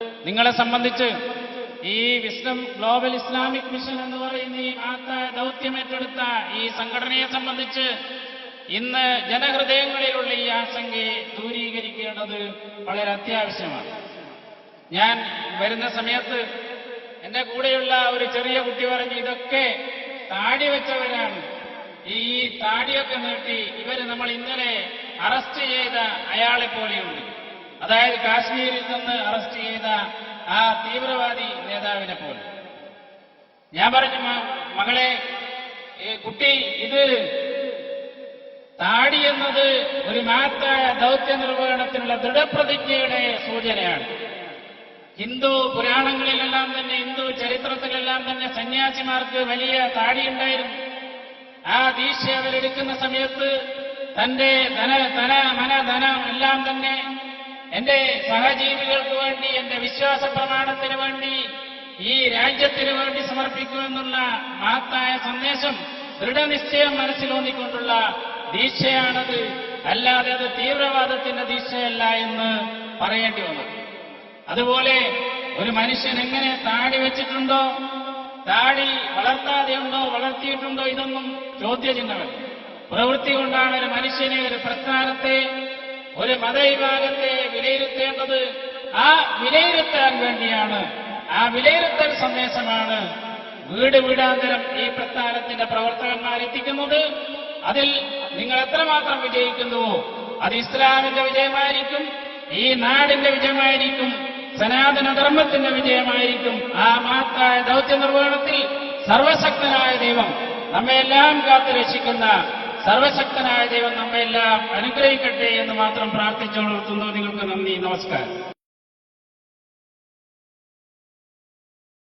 നിങ്ങളെ സംബന്ധിച്ച് ഈ വിസ്ഡം ഗ്ലോബൽ ഇസ്ലാമിക് മിഷൻ എന്ന് പറയുന്ന ഈ മഹത്തായ ദൗത്യമേറ്റെടുത്ത ഈ സംഘടനയെ സംബന്ധിച്ച് ഇന്ന് ജനഹൃദയങ്ങളിലുള്ള ഈ ആശങ്കയെ ദൂരീകരിക്കേണ്ടത് വളരെ അത്യാവശ്യമാണ്. ഞാൻ വരുന്ന സമയത്ത് എന്റെ കൂടെയുള്ള ഒരു ചെറിയ കുട്ടി പറഞ്ഞു ഇതൊക്കെ താടി വെച്ചവരാണ്. ഈ താടിയൊക്കെ നീട്ടി ഇവർ നമ്മൾ ഇന്നലെ അറസ്റ്റ് ചെയ്ത അയാളെ പോലെയുണ്ട്. അതായത് കാശ്മീരിൽ നിന്ന് അറസ്റ്റ് ചെയ്ത ആ തീവ്രവാദി നേതാവിനെ പോലെ. ഞാൻ പറഞ്ഞു "മ- മകളെ കുട്ടി ഇത് താടി എന്നത് ഒരു മഹത്തായ ദൗത്യ നിർവഹണത്തിനുള്ള ദൃഢപ്രതിജ്ഞയുടെ സൂചനയാണ്. ഹിന്ദു പുരാണങ്ങളിലെല്ലാം തന്നെ ഹിന്ദു ചരിത്രത്തിലെല്ലാം തന്നെ സന്യാസിമാർക്ക് വലിയ താടിയുണ്ടായിരുന്നു ആ ദീക്ഷ അവരെടുക്കുന്ന സമയത്ത് തന്റെ ധന ധന മന ധനം എല്ലാം തന്നെ എന്റെ സഹജീവികൾക്ക് വേണ്ടി എന്റെ വിശ്വാസ പ്രമാണത്തിന് വേണ്ടി ഈ രാജ്യത്തിന് വേണ്ടി സമർപ്പിക്കുമെന്നുള്ള മഹത്തായ സന്ദേശം ദൃഢനിശ്ചയം മനസ്സിലൂന്നിക്കൊണ്ടുള്ള ദീക്ഷയാണത്. അല്ലാതെ അത് തീവ്രവാദത്തിന്റെ ദീക്ഷയല്ല എന്ന് പറയേണ്ടി വന്നു അതുപോലെ ഒരു മനുഷ്യൻ എങ്ങനെ താടി വെച്ചിട്ടുണ്ടോ താടി വളർത്താതെയുണ്ടോ വളർത്തിയിട്ടുണ്ടോ ഇതൊന്നും ചോദ്യചിഹ്നമല്ല. പ്രവൃത്തി കൊണ്ടാണ് ഒരു മനുഷ്യനെ ഒരു പ്രസ്ഥാനത്തെ ഒരു മതവിഭാഗത്തെ വിലയിരുത്തേണ്ടത് ആ വിലയിരുത്താൻ വേണ്ടിയാണ്. ആ വിലയിരുത്തൽ സന്ദേശമാണ് വീട് വീടാന്തരം ഈ പ്രസ്ഥാനത്തിന്റെ പ്രവർത്തകന്മാർ എത്തിക്കുന്നത്. അതിൽ നിങ്ങൾ എത്രമാത്രം വിജയിക്കുന്നുവോ അത് ഇസ്ലാമിന്റെ വിജയമായിരിക്കും ഈ നാടിന്റെ വിജയമായിരിക്കും സനാതനധർമ്മത്തിന്റെ വിജയമായിരിക്കും. ആ മഹത്തായ ദൗത്യ നിർവഹണത്തിൽ സർവശക്തനായ ദൈവം നമ്മെല്ലാം കാത്തു രക്ഷിക്കുന്ന സർവശക്തനായ ദൈവം നമ്മെല്ലാം അനുഗ്രഹിക്കട്ടെ എന്ന് മാത്രം പ്രാർത്ഥിച്ചു നിർത്തുന്നു. നിങ്ങൾക്ക് നന്ദി. നമസ്കാരം.